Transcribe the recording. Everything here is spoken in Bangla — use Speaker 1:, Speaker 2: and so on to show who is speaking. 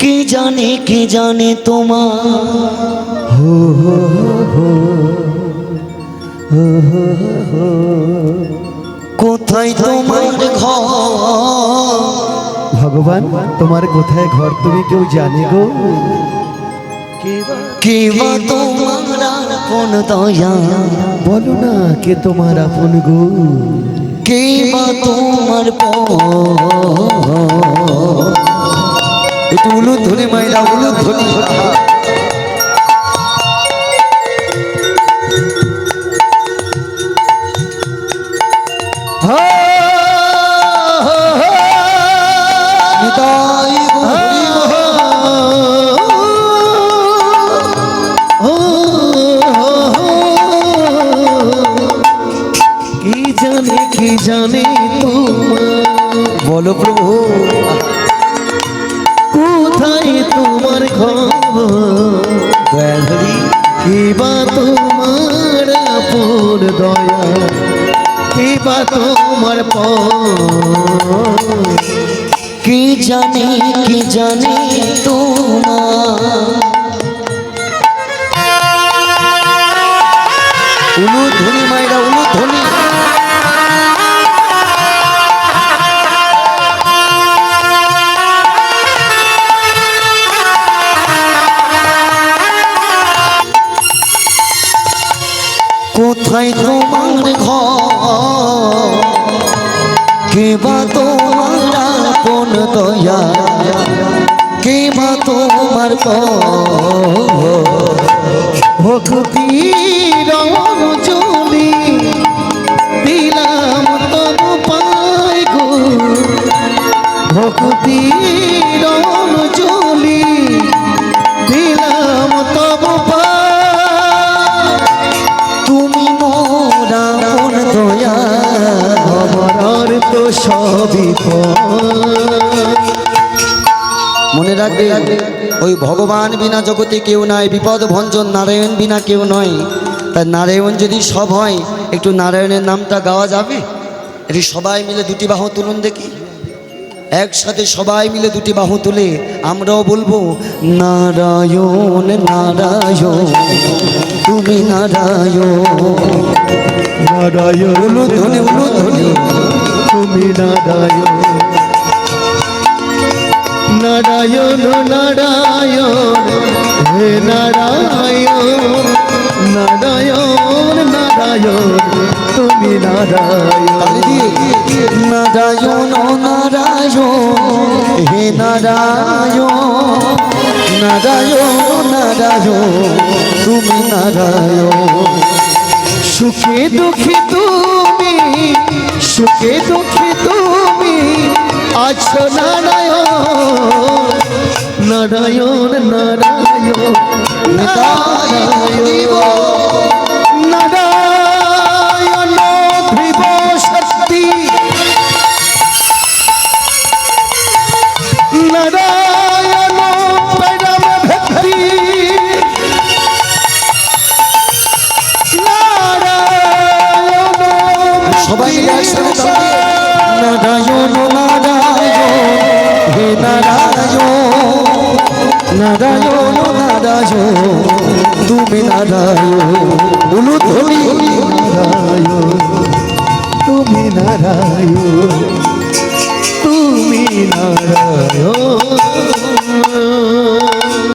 Speaker 1: কে জানে কে জানে তোমার? হো হো কোথায় তোমার ঘর?
Speaker 2: ভগবান তোমার কোথায় ঘর তুমি কেউ জানে গো?
Speaker 1: কে বা তোমার আপন দয়া?
Speaker 2: বলো না কে তোমার আপন গো?
Speaker 1: কে বা তোমার পর? একটু উলুদ ধনি নিতাই গৌরী
Speaker 2: কি জানে কি জানে তোমার
Speaker 1: বলো প্রভু।
Speaker 2: কোথায় তোমার
Speaker 1: দয়াধরি
Speaker 2: কিবা তোমার পুর দয়া। কিবা তোমার প
Speaker 1: কি জানি কি জানি তোমার কোথায় তোমার ঘর। কে তোমার আপন দয়া? কেবা তোমার
Speaker 2: ভক্তি রজলি সবই
Speaker 1: মনে রাখবে ওই ভগবান বিনা জগতে কেউ নাই বিপদ ভঞ্জন নারায়ণ বিনা কেউ নয়। তাই নারায়ণ যদি সব হয় একটু নারায়ণের নামটা গাওয়া যাবে? এটি সবাই মিলে দুটি বাহু তুলুন দেখি। একসাথে সবাই মিলে দুটি বাহু তুলে আমরাও বলব নারায়ণ নারায়ণ তুমি নারায়ণ।
Speaker 2: নারায়ণ
Speaker 1: ধনে ধ্বনি
Speaker 2: তুমি নারায়ণ। নারায়ণ নারায়ণ, হে নারায়ণ নারায়ণ নারায়ণ, তুমি নারায়ণ।
Speaker 1: নারায়ণ নারায়ণ, হে নারায়ণ নারায়ণ নারায়ণ, তুমি নারায়ণ।
Speaker 2: সুখে দুঃখে তুমি সুখে দুঃখে তুমি আছো নারায়ণ নারায়ণ নারায়ণ নারায়ণ
Speaker 1: একসাথে নারায়ণ নারায়ণ হে নারায়ণ নারায়ণ নারায়ণ তুমি নারায়ণ উলু ধ্বনি
Speaker 2: নারায়ণ তুমি নারায়ণ। তুমি